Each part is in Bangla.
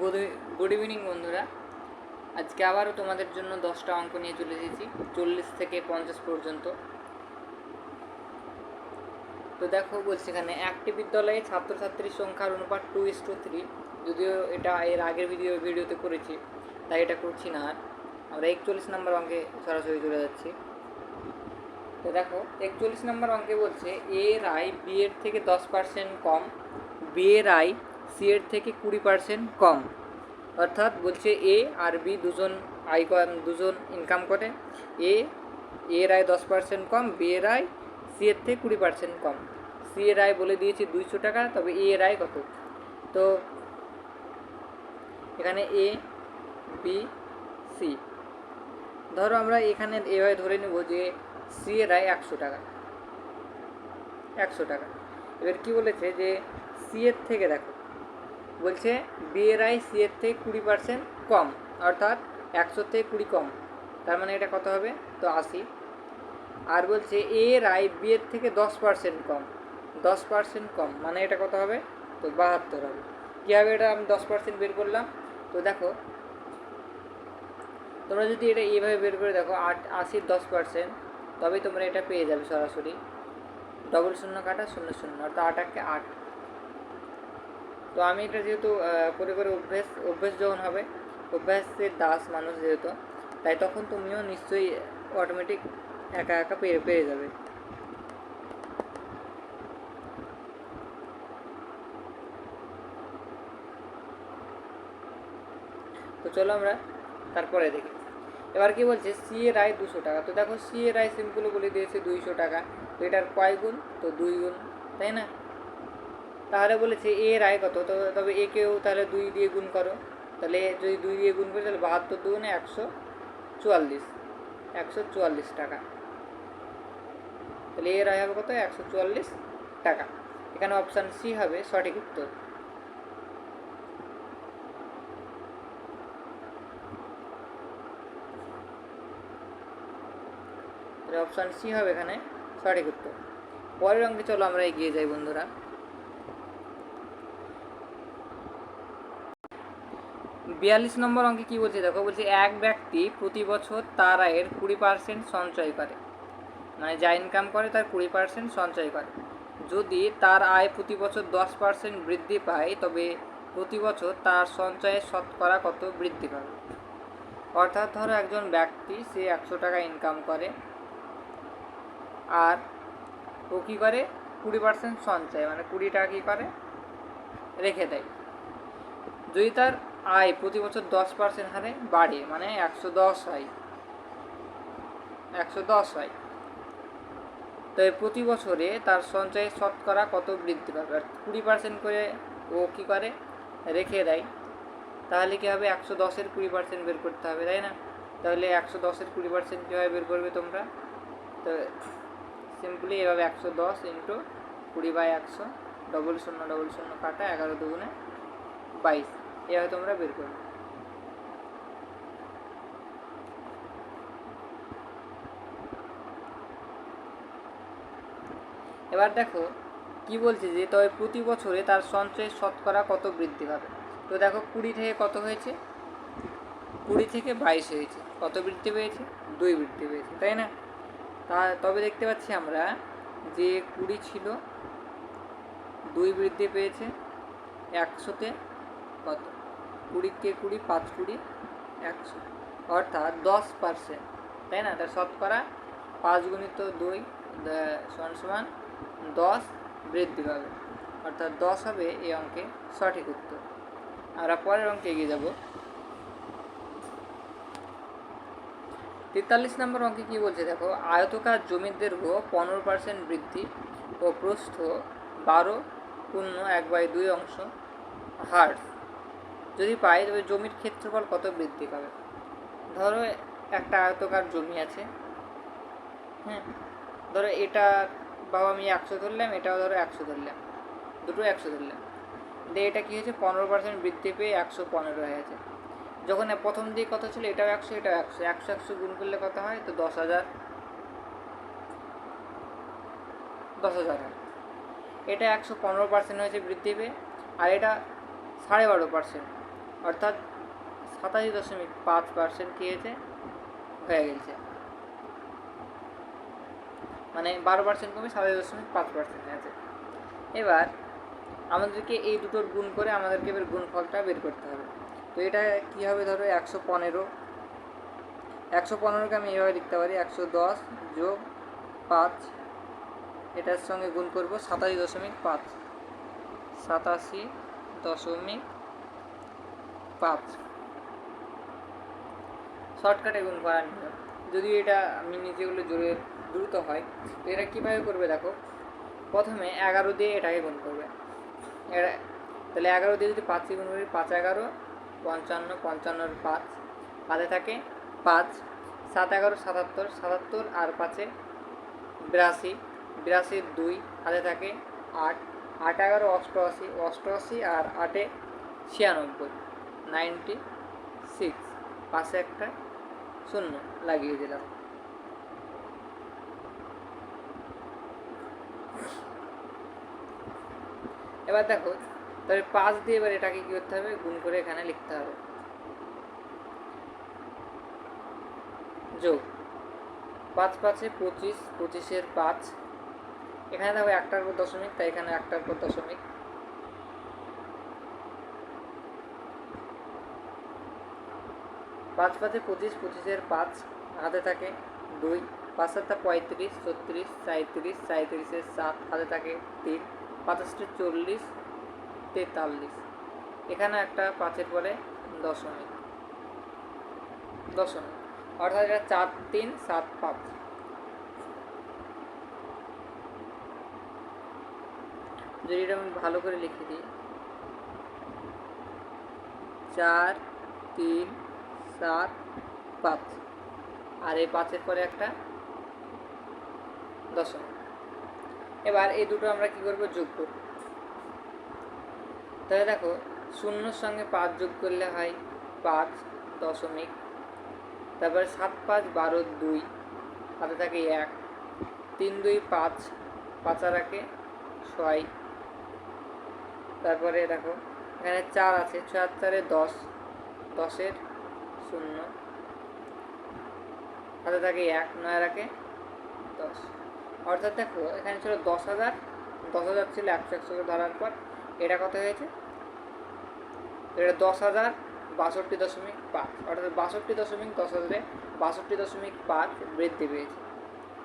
গুড গুড ইভিনিং বন্ধুরা। আজকে আবারও তোমাদের জন্য দশটা অঙ্ক নিয়ে চলে এসেছি, চল্লিশ থেকে পঞ্চাশ পর্যন্ত। তো দেখো, বলছি এখানে একটি বিদ্যালয়ে ছাত্রছাত্রীর সংখ্যার অনুপাত টু ইস টু থ্রি যদিও এটা এর আগের ভিডিও ভিডিওতে করেছি, তাই এটা করছি না আর। আমরা একচল্লিশ নম্বর অঙ্কে সরাসরি চলে যাচ্ছি। তো দেখো, একচল্লিশ নম্বর অঙ্কে বলছে এ রায় বি এর থেকে দশ পার্সেন্ট কম বি এর আয় সি এর থেকে কুড়ি পার্সেন্ট কম। অর্থাৎ বলছে এ আর বি দুজন আয় দুজন ইনকাম করে। এ এর আয় দশ পার্সেন্ট কম বি এর আয় সি এর থেকে কুড়ি পার্সেন্ট কম। সি এর আয় বলে দিয়েছি দুইশো টাকা, তবে এ এর আয় কত? তো এখানে এ বি সি ধরো আমরা এখানে এভাবে ধরে নেব যে সি এর আয় একশো টাকা। একশো টাকা। এবার কি বলেছে যে সি এর থেকে দেখো বলছে বি এর আয় সি এর থেকে কুড়ি পার্সেন্ট কম, অর্থাৎ একশো থেকে কুড়ি কম। তার মানে এটা কত হবে? তো আশি। আর বলছে এ এর আয় বি এর থেকে দশ পার্সেন্ট কম। দশ পার্সেন্ট কম মানে এটা কত হবে? তো বাহাত্তর হবে। কীভাবে এটা আমি দশ পার্সেন্ট বের করলাম? তো দেখো, তোমরা যদি এটা এইভাবে বের করে দেখো, আট, আশির দশ পার্সেন্ট তবেই তোমরা এটা পেয়ে যাবে সরাসরি। ডবল শূন্য কাটা শূন্য শূন্য, অর্থাৎ আট একে আট। তো আমি এটা যেহেতু করে করে অভ্যেস অভ্যেস যখন হবে, অভ্যাসের দাস মানুষ যেহেতু, তাই তখন তুমিও নিশ্চয়ই অটোমেটিক একা একা পেয়ে পেয়ে যাবে। তো চলো আমরা তারপরে দেখি। এবার কি বলছে? সি এর আয় দুশো টাকা। তো দেখো সি এর আয় সিম্পল বলে দিয়েছে দুইশো টাকা। তো এটার কয় গুণ? তো দুই গুণ, তাই না? তাহলে বলেছে এ এর আয় কত? তো তবে একেও তাহলে দুই দিয়ে গুণ করো। তাহলে যদি দুই দিয়ে গুণ করি, তাহলে বাহাত্তর দুগুণে একশো চুয়াল্লিশ। একশো চুয়াল্লিশ টাকা। তাহলে এর আয় হবে কত? একশো চুয়াল্লিশ টাকা। এখানে অপশান সি হবে সঠিক উত্তর। অপশান সি হবে এখানে সঠিক উত্তর। পরের অঙ্কে চলো আমরা এগিয়ে যাই বন্ধুরা। বিয়াল্লিশ নম্বর অঙ্কে কি বলছে? দেখো, বলছে, এক ব্যক্তি প্রতি বছর তার আয়ের কুড়ি পার্সেন্ট সঞ্চয় করে। মানে যা ইনকাম করে, তার কুড়ি পার্সেন্ট সঞ্চয় করে। যদি তার আয় প্রতি বছর দশ পার্সেন্ট বৃদ্ধি পায়, তবে প্রতি বছর তার সঞ্চয়ের শতকরা কত বৃদ্ধি পাবে? অর্থাৎ ধরো, একজন ব্যক্তি সে একশো টাকা ইনকাম করে আর ও কী করে? কুড়ি পার্সেন্ট সঞ্চয় মানে কুড়ি টাকা কী করে? রেখে দেয়। যদি তার আয় প্রতি বছর দশ পার্সেন্ট হারে বাড়ে মানে একশো দশ হয় একশো দশ হয় তো প্রতি বছরে তার সঞ্চয়ের শতকরা কত বৃদ্ধি পাবে? আর কুড়ি পার্সেন্ট করে ও কী করে? রেখে দেয়। তাহলে কী হবে? একশো দশের কুড়ি পার্সেন্ট বের করতে হবে, তাই না? তাহলে একশো দশের কুড়ি পার্সেন্ট কীভাবে বের করবে তোমরা? তো সিম্পলি এভাবে একশো দশ ইন্টু কুড়ি বাই একশো ডবল শূন্য ডবল শূন্য কাটা এগারো দুগুণে বাইশ। এভাবে তোমরা বের করবে। এবার দেখো, কি বলছে যে, তবে প্রতি বছরে তার সঞ্চয়ের শতকরা কত বৃদ্ধি পাবে? তো দেখো, কুড়ি থেকে কত হয়েছে? কুড়ি থেকে বাইশ হয়েছে। কত বৃদ্ধি পেয়েছে? দুই বৃদ্ধি পেয়েছে, তাই না? তা তবে দেখতে পাচ্ছি আমরা যে, কুড়ি ছিল, দুই বৃদ্ধি পেয়েছে, একশোতে কত? কুড়িকে কুড়ি, পাঁচ কুড়ি, একশো। অর্থাৎ দশ পার্সেন্ট তাই না? তার শতকরা পাঁচ গুণিত দুই সমান সমান দশ বৃদ্ধি পাবে। অর্থাৎ দশ হবে এই অঙ্কে সঠিক উত্তর। আমরা পরের অঙ্কে এগিয়ে যাব। তেতাল্লিশ নম্বর অঙ্কে কী বলছে? দেখো, আয়তকার জমির দৈর্ঘ্য পনেরো পার্সেন্ট বৃদ্ধি ও প্রস্থ বারো, শূন্য, এক বাই দুই অংশ হার্স যদি পাই, তবে জমির ক্ষেত্রফল কত বৃদ্ধি পাবে? ধরো, একটা আয়তকার জমি আছে হ্যাঁ? ধরো, এটা বাবা আমি একশো ধরলাম, এটাও ধরো একশো ধরলাম, দুটো একশো ধরলাম। দিয়ে এটা কী হয়েছে? পনেরো পার্সেন্ট বৃদ্ধি পেয়ে একশো পনেরো হয়ে গেছে। যখন প্রথম দিকে কত ছিল, এটাও একশো এটাও একশো একশো একশো গুণ করলে কত হয়? তো দশ হাজার। দশ হাজার হয়। এটা একশো পনেরো পার্সেন্ট হয়েছে বৃদ্ধি পেয়ে, আর এটা সাড়ে বারো পার্সেন্ট অর্থাৎ সাতাশি দশমিক পাঁচ পার্সেন্ট কী হয়েছে হয়ে গেছে। মানে বারো পার্সেন্ট কমে সাতাশি দশমিক পাঁচ পার্সেন্ট আছে এবার আমাদেরকে এই দুটোর গুণ করে আমাদেরকে এবার গুণফলটা বের করতে হবে। তো এটা কী হবে ধরো একশো পনেরো। একশো পনেরোকে আমি এভাবে লিখতে পারি, একশো দশ যোগ পাঁচ, এটার সঙ্গে গুণ করব সাতাশি দশমিক পাঁচ। সাতাশি দশমিক পাঁচ শর্টকাটে গুণ করার নিয়ম যদি এটা আমি নিজেগুলো জোরে দ্রুত হয়, তো এটা কীভাবে করবে দেখো? প্রথমে এগারো দিয়ে এটাকে গুণ করবে। এটা তাহলে এগারো দিয়ে যদি পাঁচকে গুণ করি, পাঁচ এগারো, পঞ্চান্ন, পঞ্চান্নর পাঁচ। পাঁচে থাকে পাঁচ, সাত এগারো, সাতাত্তর সাতাত্তর আর পাঁচে বিরাশি। বিরাশির দুই হাতে থাকে আট। আট এগারো, অষ্টআশি অষ্টআশি আর আটে ছিয়ানব্বই। নাইনটি সিক্স পাশে একটা শূন্য লাগিয়ে দিলাম। এবার দেখো তবে পাঁচ দিয়ে এবার এটাকে কী করতে হবে? গুণ করে এখানে লিখতে হবে। যোগ। পাঁচ পাঁচে পঁচিশ, পঁচিশের পাঁচ। এখানে দেখো একটার পর দশমিক, তাই এখানে একটার পর দশমিক। পাঁচ পাঁচে পঁচিশ, পঁচিশের পাঁচ হাতে থাকে দুই পাঁচ সাতটা পঁয়ত্রিশ, ছত্রিশ সাঁত্রিশ সাঁত্রিশের সাত হাতে থাকে তিন পাঁচাশটি চল্লিশ, তেতাল্লিশ। এখানে একটা পাঁচের পরে দশমিক। দশমিক। অর্থাৎ এটা চার, তিন, সাত, পাঁচ। যদি এটা আমি ভালো করে লিখে দিই। চার, তিন সাত পাঁচ। আর এই পাঁচের পরে একটা দশমিক এবার এই দুটো আমরা কি করব? যোগ করব। তাহলে দেখো, শূন্যর সঙ্গে পাঁচ যোগ করলে হয় পাঁচ দশমিক। তারপরে সাত পাঁচ বারো দুই, হাতে থাকে এক। তিন দুই পাঁচ, পাঁচা রাখে ছয়। তারপরে দেখো, এখানে চার আছে, ছয় চারে দশ। দশের শূন্য। হাতে থাকে এক, নয় রাখে দশ। অর্থাৎ দেখো, এখানে ছিল দশ হাজার। দশ হাজার ছিল একশো একশোকে ধরার পর। এটা কত হয়েছে? এটা দশ হাজার বাষট্টি দশমিক পাঁচ। অর্থাৎ বাষট্টি দশমিক দশ হাজারে বাষট্টি দশমিক পাঁচ বৃদ্ধি পেয়েছে।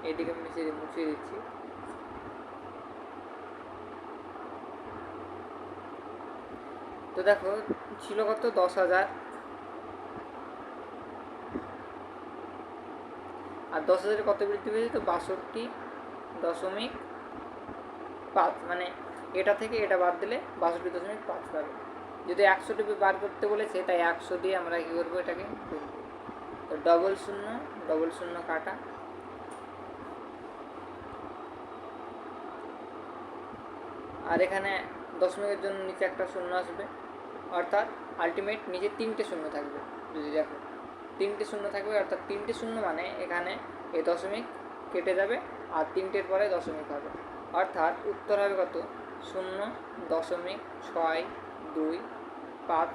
এদিকে মিশিয়ে মুছিয়ে দিচ্ছি। তো দেখো, ছিল কত? দশ হাজার। আর দশ হাজারে কত বৃদ্ধি পেয়েছে? তো বাষট্টি দশমিক পাঁচ মানে এটা থেকে এটা বাদ দিলে বাষট্টি দশমিক পাঁচ পাবে। যদি একশো টিপে বার করতে বলেছে, তাই একশো দিয়ে আমরা কী করব এটাকে। তো ডবল শূন্য ডবল শূন্য কাটা। আর এখানে দশমিকের জন্য নিচে একটা শূন্য আসবে। অর্থাৎ আলটিমেট নিচে তিনটে শূন্য থাকবে। যদি দেখো। তিনটে শূন্য থাকবে, অর্থাৎ তিনটে শূন্য মানে এখানে এই দশমিক কেটে যাবে আর তিনটের পরে দশমিক হবে। অর্থাৎ উত্তর হবে কত? শূন্য দশমিক ছয় দুই পাঁচ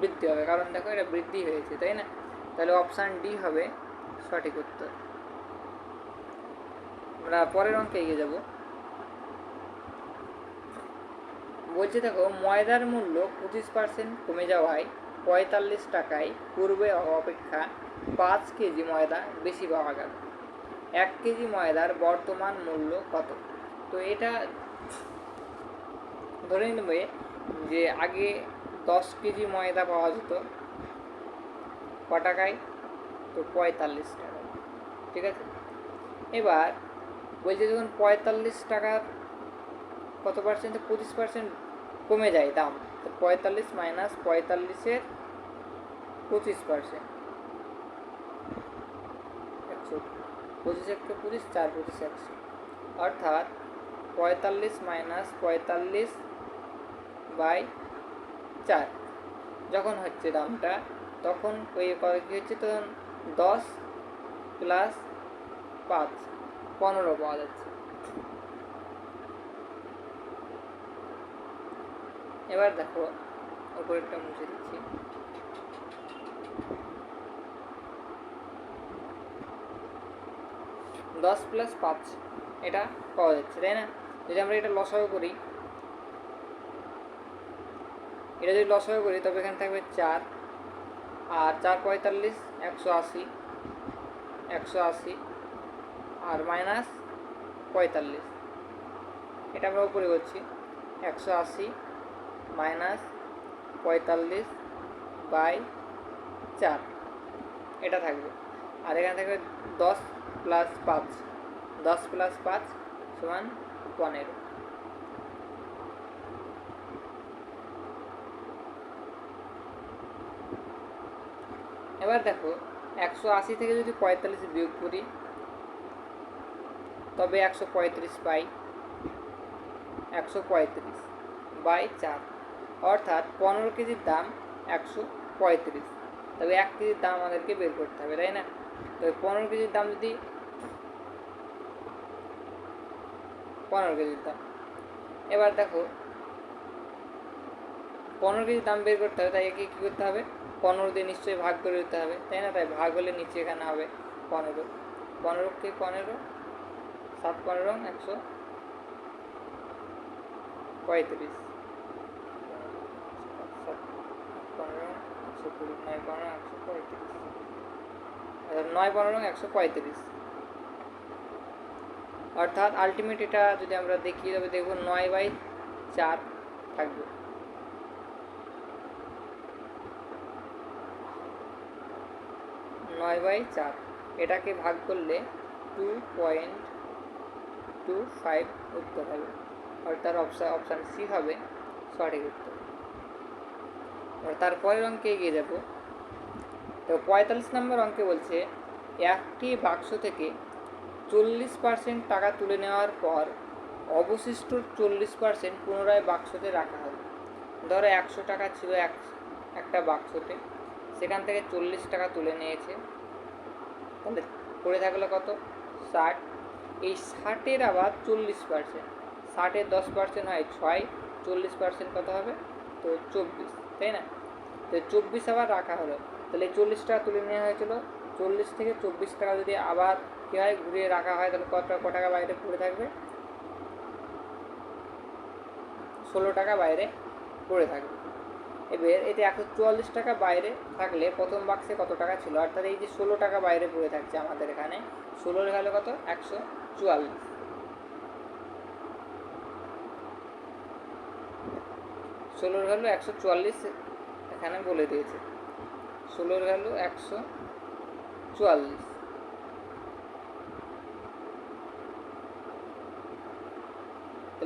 বৃদ্ধি হবে। কারণ দেখো এটা বৃদ্ধি হয়েছে, তাই না? তাহলে অপশান ডি হবে সঠিক উত্তর। আমরা পরের অঙ্কে এগিয়ে যাব। বলছে দেখো, ময়দার মূল্য পঁচিশ পার্সেন্ট কমে যাওয়ায় পঁয়তাল্লিশ টাকায় পূর্বে অপেক্ষা পাঁচ কেজি ময়দা বেশি পাওয়া গেল। এক কেজি ময়দার বর্তমান মূল্য কত? তো এটা ধরে নেবে যে আগে দশ কেজি ময়দা পাওয়া যেত ক টাকায়? তো পঁয়তাল্লিশ টাকা ঠিক আছে? এবার বলছে যখন পঁয়তাল্লিশ টাকার কত পার্সেন্ট পঁচিশ পার্সেন্ট কমে যায় দাম। তো পঁয়তাল্লিশ মাইনাস পঁয়তাল্লিশের পঁচিশ পার্সেন্ট একশো পঁচিশ একশো পঁচিশ, চার পঁচিশ একশো। অর্থাৎ পঁয়তাল্লিশ মাইনাস পঁয়তাল্লিশ বাই চার। যখন হচ্ছে দামটা, তখন কী হচ্ছে তখন দশ প্লাস পাঁচ, পনেরো পাওয়া যাচ্ছে। এবার দেখো, উপরেরটা মুছে দিচ্ছি। দশ প্লাস পাঁচ, এটা পাওয়া যাচ্ছে, তাই না? যদি আমরা এটা লসাগু করি, এটা যদি লসাগু করি, তবে এখানে থাকবে চার, আর চার পঁয়তাল্লিশ, একশো আশি একশো আশি, আর মাইনাস পঁয়তাল্লিশ। এটা আমরা উপরে করছি, একশো আশি মাইনাস পঁয়তাল্লিশ বাই চার, এটা থাকবে। আর এখানে থাকবে দশ প্লাস পাঁচ। দশ প্লাস পাঁচ সমান পনেরো। এবার দেখো, একশো আশি থেকে যদি পঁয়তাল্লিশ বিয়োগ করি, তবে একশো পঁয়ত্রিশ পাই। একশো পঁয়ত্রিশ বাই চার। অর্থাৎ পনেরো কেজির দাম একশো পঁয়ত্রিশ। তবে এক কেজির দাম আমাদেরকে বের করতে হবে, তাই না? তবে পনেরো কেজির দাম যদি পনেরো কেজির দাম। এবার দেখো পনেরো কেজির দাম বের করতে হবে তাই একে কী করতে হবে? পনেরো দিয়ে নিশ্চয়ই ভাগ করে দিতে হবে তাই না? তাই ভাগ হলে নিচে এখানে হবে পনেরো। পনেরো সাত পনেরো পঁয়ত্রিশ। সাত পনেরো একশো কুড়ি নয় পনেরো একশো পঁয়ত্রিশ। আচ্ছা, নয় পনেরো একশো পঁয়ত্রিশ। অর্থাৎ আলটিমেট এটা যদি আমরা দেখি, তবে দেখব নয় বাই চার থাকবে। নয় বাই চার। এটাকে ভাগ করলে টু পয়েন্ট টু ফাইভ উত্তর হবে। অর্থাৎ অপশান অপশান সি হবে সঠিক উত্তর। আর তারপরের অঙ্কে এগিয়ে যাব। তো পঁয়তাল্লিশ নম্বর অঙ্কে বলছে, একটি বাক্স থেকে চল্লিশ পার্সেন্ট টাকা তুলে নেওয়ার পর অবশিষ্ট চল্লিশ পার্সেন্ট পুনরায় বাক্সতে রাখা হবে। ধরো একশো টাকা ছিল এক, একটা বাক্সতে, সেখান থেকে চল্লিশ টাকা তুলে নিয়েছে। তাহলে পড়ে থাকল কত? ষাট। এই ষাটের আবার চল্লিশ পার্সেন্ট ষাটের দশ পার্সেন্ট হয় ছয়, চল্লিশ পার্সেন্ট কত হবে? তো চব্বিশ, তাই না? তো চব্বিশ আবার রাখা হলো। তাহলে চল্লিশ টাকা তুলে নেওয়া হয়েছিল। চল্লিশ থেকে চব্বিশ টাকা যদি আবার কী হয়? ঘুরিয়ে রাখা হয়, তাহলে কত ক টাকা বাইরে পড়ে থাকবে? ষোলো টাকা বাইরে পড়ে থাকবে। এবার এতে একশো চুয়াল্লিশ টাকা বাইরে থাকলে প্রথম বাক্সে কত টাকা ছিল? অর্থাৎ এই যে ষোলো টাকা বাইরে পড়ে থাকছে আমাদের এখানে ষোলোর গেলে কত? একশো চুয়াল্লিশ। ষোলোর ভ্যালু একশো চুয়াল্লিশ এখানে বলে দিয়েছে। ষোলোর ভ্যালু একশো চুয়াল্লিশ।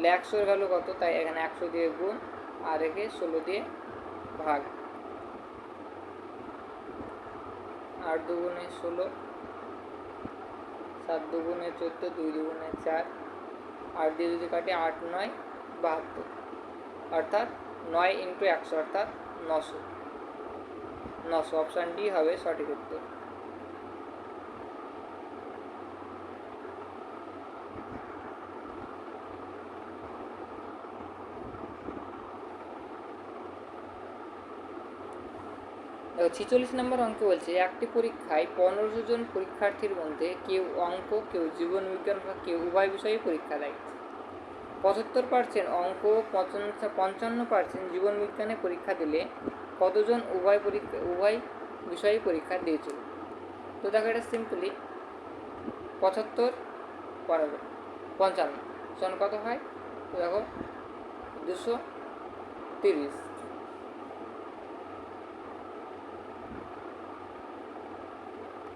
তাহলে একশোর ভ্যালু কত? তাই এখানে একশো দিয়ে গুণ আর একে ষোলো দিয়ে ভাগ। আট দুগুণে ষোলো, সাত দুগুণে চোদ্দ, দুই দুগুণে চার, আট দিয়ে যদি কাটি আট, নয়, বাহাত্তর, অর্থাৎ নয় ইন্টু একশো, অর্থাৎ নশো। নশো, অপশান ডি হবে সঠিক উত্তর। ছিচল্লিশ নম্বর অঙ্ক বলছে, একটি পরীক্ষায় পনেরোশো জন পরীক্ষার্থীর মধ্যে কেউ অঙ্ক, কেউ জীবন বিজ্ঞান বা কেউ উভয় বিষয়ে পরীক্ষা দেয়। পঁচাত্তর পার্সেন্ট অঙ্ক পঞ্চান্ন পার্সেন্ট জীবন বিজ্ঞানে পরীক্ষা দিলে কতজন উভয় পরীক্ষা, উভয় বিষয়ে পরীক্ষা দিয়েছিল? তো দেখো এটা সিম্পলি পঁচাত্তর পনেরো পঞ্চান্ন, সমান কত হয়? তো দেখো, দুশো তিরিশ।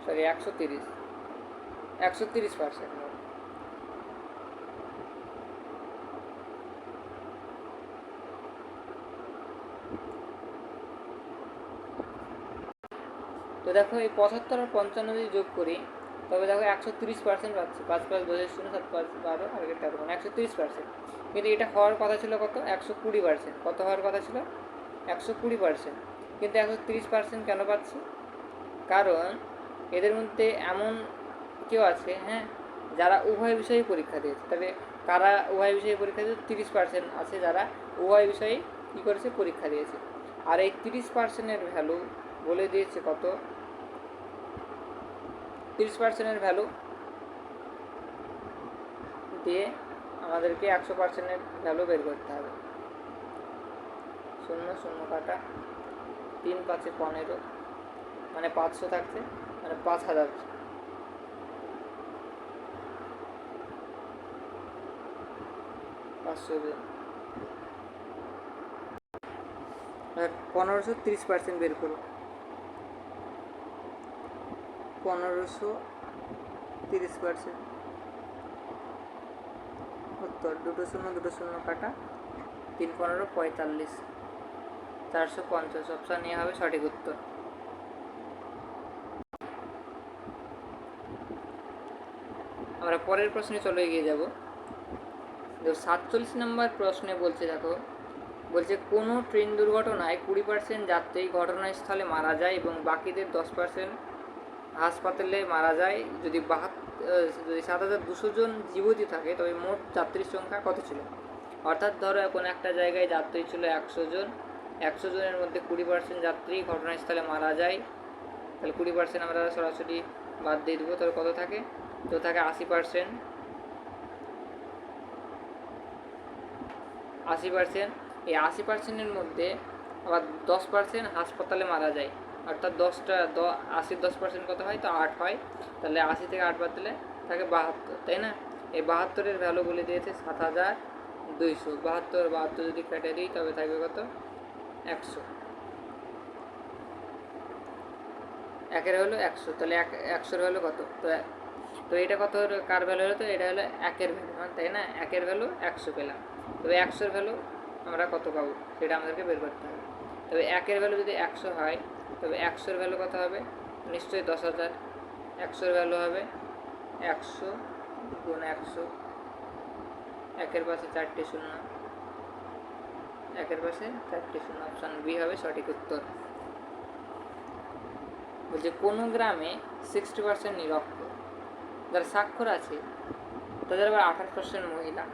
সরি, একশো তিরিশ। একশো তিরিশ পার্সেন্ট তো দেখো, এই পঁচাত্তর আর পঞ্চান্ন যদি যোগ করি, তবে দেখো একশো তিরিশ পার্সেন্ট পাচ্ছি। পাঁচ পাঁচ বছর শূন্য, সাত পাঁচ বারো, আর তেরো মানে একশো তিরিশ পার্সেন্ট কিন্তু এটা হওয়ার কথা ছিল কত? একশো কুড়ি পার্সেন্ট কত হওয়ার কথা ছিল? একশো কুড়ি পার্সেন্ট কিন্তু একশো তিরিশ পার্সেন্ট কেন পাচ্ছি? কারণ এদের মধ্যে এমন কেউ আছে হ্যাঁ যারা উভয় বিষয়ে পরীক্ষা দিয়েছে। তবে কারা উভয় বিষয়ে পরীক্ষা দিয়েছে? তিরিশ পার্সেন্ট আছে যারা উভয় বিষয়ে কী করেছে? পরীক্ষা দিয়েছে। আর এই তিরিশ পার্সেন্টের ভ্যালু বলে দিয়েছে কত? তিরিশ পার্সেন্টের ভ্যালু দিয়ে আমাদেরকে একশো পার্সেন্টের ভ্যালু বের করতে হবে। শূন্য শূন্য কাটা, তিন পাঁচে পনেরো মানে পাঁচশো থাকছে। মানে পাঁচ হাজার। পাঁচশো জন পনেরোশো তিরিশ পার্সেন্ট বের করো। পনেরোশো তিরিশ পার্সেন্ট উত্তর, দুটো শূন্য দুটো শূন্য কাটা। তিন পনেরো, পঁয়তাল্লিশ। চারশো পঞ্চাশ অপশান নিয়ে হবে সঠিক উত্তর। আমরা পরের প্রশ্নে চলে এগিয়ে যাব। দেখো সাতচল্লিশ নম্বর প্রশ্নে বলছে দেখো, বলছে কোনো ট্রেন দুর্ঘটনায় কুড়ি পার্সেন্ট যাত্রী ঘটনাস্থলে মারা যায় এবং বাকিদের দশ পার্সেন্ট হাসপাতালে মারা যায়। যদি বাহাত্তর যদি সাত হাজার দুশো জন জীবিত থাকে, তবে মোট যাত্রীর সংখ্যা কত ছিল? অর্থাৎ ধরো এখন একটা জায়গায় যাত্রী ছিল একশো জন, একশো জনের মধ্যে কুড়ি পার্সেন্ট যাত্রী ঘটনাস্থলে মারা যায়। তাহলে কুড়ি পার্সেন্ট আমরা সরাসরি বাদ দিয়ে দেবো। তাহলে কত থাকে? তো থাকে আশি পার্সেন্ট আশি পার্সেন্ট এই আশি পার্সেন্টের মধ্যে আবার দশ পার্সেন্ট হাসপাতালে মারা যায়। অর্থাৎ দশটা দ আশির দশ পার্সেন্ট কত হয়? তো আট হয়। তাহলে আশি থেকে আট বাদ দিলে থাকে বাহাত্তর, তাই না? এই বাহাত্তরের ভ্যালু বলে দিয়েছে সাত হাজার দুইশো। বাহাত্তর বাহাত্তর যদি কেটে দিই, তবে থাকবে কত? একশো। একের হলো একশো। তাহলে এক, একশোর হলো কত? তো তো এটা কত কার ভ্যালু হলো? তো এটা হলো একের ভ্যালু তাই না? একের ভ্যালু একশো পেলাম। তবে একশোর ভ্যালু আমরা কত পাবো? সেটা আমাদেরকে বের করতে হবে। তবে একের ভ্যালু যদি একশো হয়, তবে একশোর ভ্যালু কত হবে? নিশ্চয়ই দশ হাজার। একশোর ভ্যালু হবে একশো গুণ একশো। একের পাশে চারটে শূন্য। একের পাশে চারটে শূন্য। অপশান বি হবে সঠিক উত্তর। বলছে, কোনো গ্রামে সিক্সটি পার্সেন্ট নিরক্ষর যারা স্বাক্ষর আছে, তাদের আবার আঠাশ পার্সেন্ট মহিলা।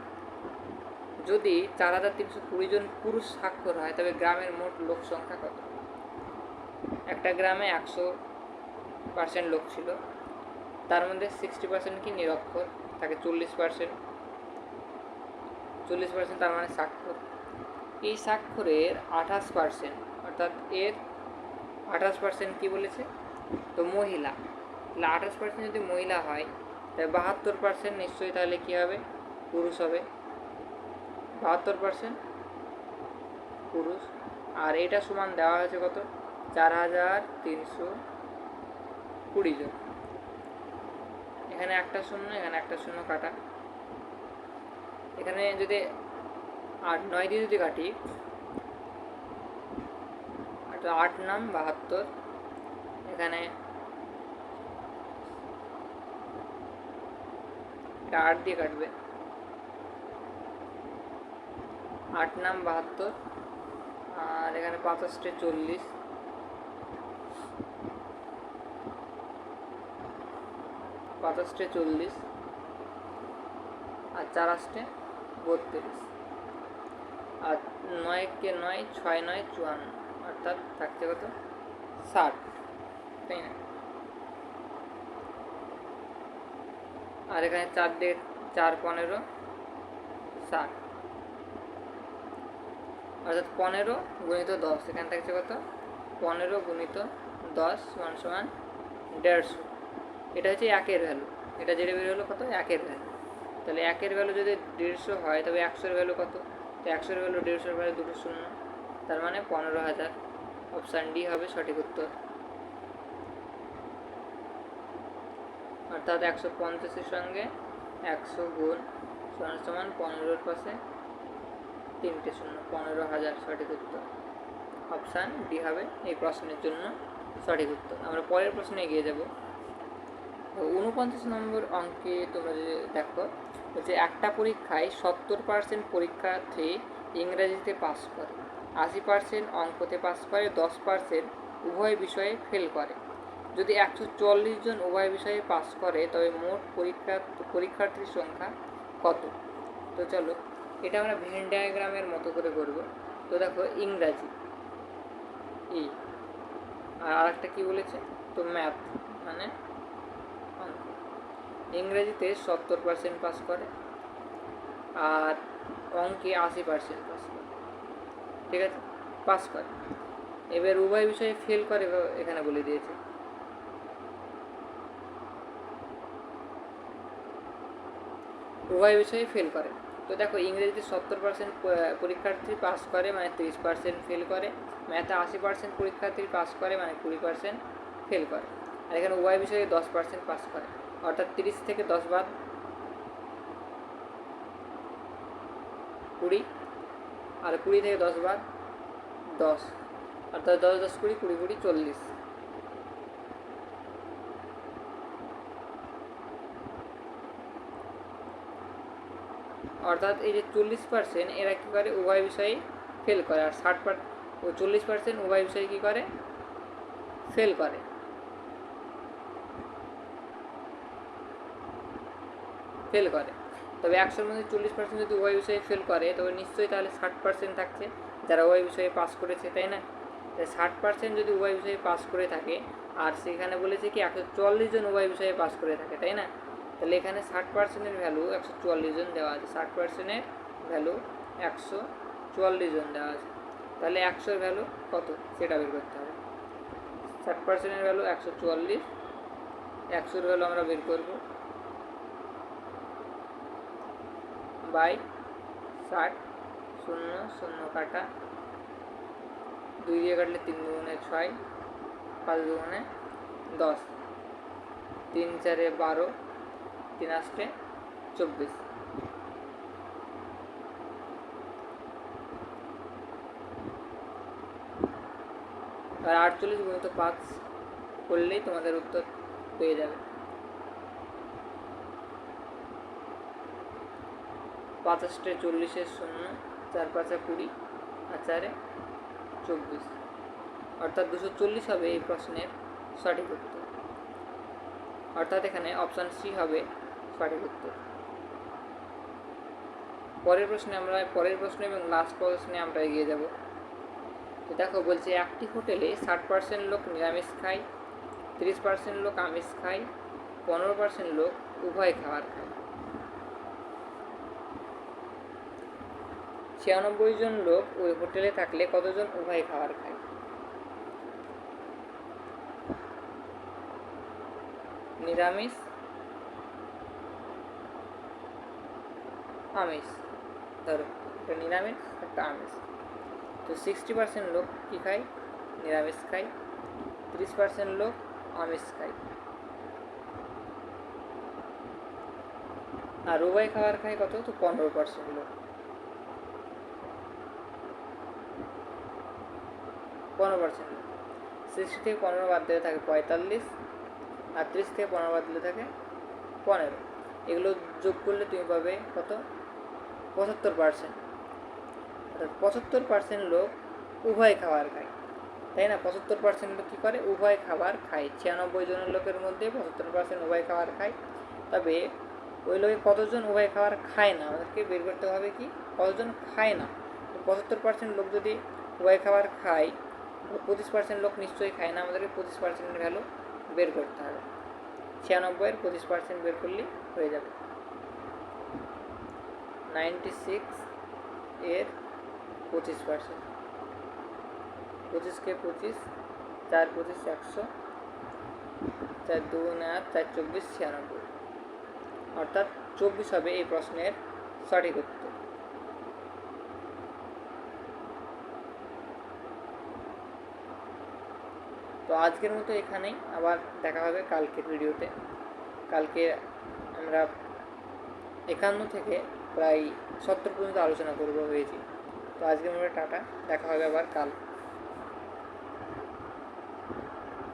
যদি চার হাজার তিনশো কুড়ি জন পুরুষ স্বাক্ষর হয়, তবে গ্রামের মোট লোক সংখ্যা কত? একটা গ্রামে একশো পার্সেন্ট লোক ছিল, তার মধ্যে সিক্সটি পার্সেন্ট কি নিরক্ষর থাকে চল্লিশ পার্সেন্ট চল্লিশ পার্সেন্ট তার মানে স্বাক্ষর। এই স্বাক্ষরের আঠাশ পার্সেন্ট অর্থাৎ এর আঠাশ পার্সেন্ট কী বলেছে? তো মহিলা। তাহলে আঠাশ পার্সেন্ট যদি মহিলা হয় তাহলে বাহাত্তর পার্সেন্ট নিশ্চয়ই তাহলে কী হবে? পুরুষ হবে। বাহাত্তর পার্সেন্ট পুরুষ। আর এটা সমান দেওয়া হয়েছে কত? চার হাজার তিনশো কুড়ি জন। এখানে একটা শূন্য, এখানে একটা শূন্য কাটা। এখানে যদি আট, নয় দিয়ে যদি কাটি আট নাম বাহাত্তর। এখানে এটা আট দিয়ে কাটবে আট নাম বাহাত্তর আর এখানে পাঁচাশটে চল্লিশ পাঁচাশটে চল্লিশ আর চার আষ্টে বত্রিশ আর নয়কে নয় ছয় নয় চুয়ান্ন অর্থাৎ থাকছে কত ষাট তাই না আর এখানে চার দিয়ে চার পনেরো ষাট অর্থাৎ পনেরো গুণিত দশ, এখানে থাকছে কত? পনেরো গুণিত দশ সমান সমান দেড়শো। এটা হচ্ছে একের ভ্যালু এটা যেটা বের হলো কত? একের ভ্যালু তাহলে একের ভ্যালু যদি দেড়শো হয়, তবে একশোর ভ্যালু কত? তো একশোর ভ্যালু দেড়শোর ভ্যালু দুটো শূন্য। তার মানে পনেরো হাজার। অপশান ডি হবে সঠিক উত্তর। অর্থাৎ একশো পঞ্চাশের সঙ্গে একশো গুণ সমান সমান পনেরোর পাশে তিনটে শূন্য, পনেরো হাজার সঠিক উত্তর। অপশান ডি হবে এই প্রশ্নের জন্য সঠিক উত্তর। আমরা পরের প্রশ্নে এগিয়ে যাব। তো উনপঞ্চাশ নম্বর অঙ্কে তোমরা যদি দেখো যে একটা পরীক্ষায় সত্তর পার্সেন্ট পরীক্ষার্থী ইংরেজিতে পাস করে, আশি পার্সেন্ট অঙ্কতে পাস করে, দশ পার্সেন্ট উভয় বিষয়ে ফেল করে। যদি একশো চল্লিশ জন উভয় বিষয়ে পাস করে, তবে মোট পরীক্ষা পরীক্ষার্থীর সংখ্যা কত? তো চলো, এটা আমরা ভেন ডায়াগ্রামের মতো করে করব। তো দেখো, ইংরাজি ই আর আরেকটা কী বলেছে? তো ম্যাথ মানে অঙ্ক। ইংরেজিতে সত্তর পার্সেন্ট পাস করে, আর অঙ্কে আশি পার্সেন্ট পাস করে। ঠিক আছে? পাস করে। এবার উভয় বিষয়ে ফেল করে এখানে বলে দিয়েছে। উভয় বিষয়ে ফেল করে। তো দেখো, ইংরেজিতে সত্তর পার্সেন্ট পরীক্ষার্থী পাস করে মানে তিরিশ পার্সেন্ট ফেল করে। ম্যাথে আশি পার্সেন্ট পরীক্ষার্থী পাস করে মানে কুড়ি পার্সেন্ট ফেল করে। আর এখানে উভয় বিষয়ে দশ পার্সেন্ট পাস করে। অর্থাৎ তিরিশ থেকে দশ বাদ কুড়ি, আর কুড়ি থেকে দশ বাদ দশ। অর্থাৎ দশ দশ কুড়ি কুড়ি কুড়ি চল্লিশ। অর্থাৎ এই যে চল্লিশ পার্সেন্ট এরা কী করে? উভয় বিষয়ে ফেল করে। আর ষাট পার ও চল্লিশ পার্সেন্ট উভয় বিষয়ে কী করে? ফেল করে। ফেল করে। তবে একশোর মধ্যে চল্লিশ পার্সেন্ট যদি উভয় বিষয়ে ফেল করে, তবে নিশ্চয়ই তাহলে ষাট পার্সেন্ট থাকছে। যারা উভয় বিষয়ে পাস করেছে, তাই না? তাই ষাট পার্সেন্ট যদি উভয় বিষয়ে পাস করে থাকে, আর সেখানে বলেছে কি, একশো চুয়াল্লিশ জন উভয় বিষয়ে পাস করে থাকে, তাই না? তাহলে এখানে ষাট পার্সেন্টের ভ্যালু একশো চুয়াল্লিশ জন দেওয়া আছে। ষাট পার্সেন্টের ভ্যালু একশো চুয়াল্লিশ জন দেওয়া আছে। তাহলে একশোর ভ্যালু কত? সেটা বের করতে হবে। ষাট পার্সেন্টের ভ্যালু একশো চুয়াল্লিশ একশোর ভ্যালু আমরা বের করব। বাই ষাট, শূন্য শূন্য কাটা। দুই দিয়ে কাটলে তিন দুগুণে ছয়, পাঁচ দুগুণে দশ। তিন চারে বারো তিন আষ্টে চব্বিশ। আর আটচল্লিশ গুণিত পাঁচ করলেই তোমাদের উত্তর পেয়ে যাবে। পাঁচাশটে চল্লিশের শূন্য, চার পাঁচা কুড়ি, আর চারে চব্বিশ। অর্থাৎ দুশো চল্লিশ হবে এই প্রশ্নের সঠিক উত্তর। অর্থাৎ এখানে অপশান সি হবে সঠিক উত্তর। পরের প্রশ্নে আমরা, পরের প্রশ্ন এবং লাস্ট প্রশ্নে আমরা এগিয়ে যাব। তো দেখো, বলছে একটি হোটেলে ষাট পার্সেন্ট লোক নিরামিষ খায়, তিরিশ পার্সেন্ট লোক আমিষ খায়, পনেরো পার্সেন্ট লোক উভয় খাবার খায়। ছিয়ানব্বই জন লোক ওই হোটেলে থাকলে কতজন উভয় খাবার খায়? নিরামিষ আমিষ ধরো, একটা নিরামিষ, একটা আমিষ তো সিক্সটি পার্সেন্ট লোক কী খায়? নিরামিষ খায়। তিরিশ পার্সেন্ট লোক আমিষ খায়। আর উভয় খাবার খায় কত? তো পনেরো পার্সেন্ট লোক। পনেরো পার্সেন্ট সিক্সটি থেকে পনেরো বাদ দিলে থাকে পঁয়তাল্লিশ। আর ত্রিশ থেকে পনেরো বাদ দিলে থাকে পনেরো। এগুলো যোগ করলে তুমি পাবে কত? পঁচাত্তর পার্সেন্ট অর্থাৎ পঁচাত্তর পার্সেন্ট লোক উভয় খাবার খায়। তাই না? পঁচাত্তর পার্সেন্ট লোক কী করে? উভয় খাবার খায়। ছিয়ানব্বই জনের লোকের মধ্যে পঁচাত্তর পার্সেন্ট উভয় খাবার খায়। তবে ওই লোকে কতজন উভয় খাবার খায় না? আমাদেরকে বের করতে হবে কি? কতজন খায় না? পঁচাত্তর পার্সেন্ট লোক যদি উভয় খাবার খায়, পঁচিশ পার্সেন্ট লোক নিশ্চয়ই খায় না। আমাদেরকে পঁচিশ পার্সেন্টের ভ্যালু বের করতে হবে। ছিয়ানব্বইয়ের পঁচিশ পার্সেন্ট বের করলেই হয়ে যাবে। নাইনটি সিক্স এর পঁচিশ পার্সেন্ট পঁচিশকে পঁচিশ, চার পঁচিশ একশো, চার দুগুণ আট, চার চব্বিশ ছিয়ানব্বই। অর্থাৎ চব্বিশ হবে এই প্রশ্নের সঠিক উত্তর। তো আজকের মতো এখানেই, আবার দেখা হবে কালকের ভিডিওতে। কালকে আমরা একান্ন থেকে প্রায় সত্তর পর্যন্ত আলোচনা করব হয়েছি তো আজকে আমরা টাটা দেখা হবে আবার কাল।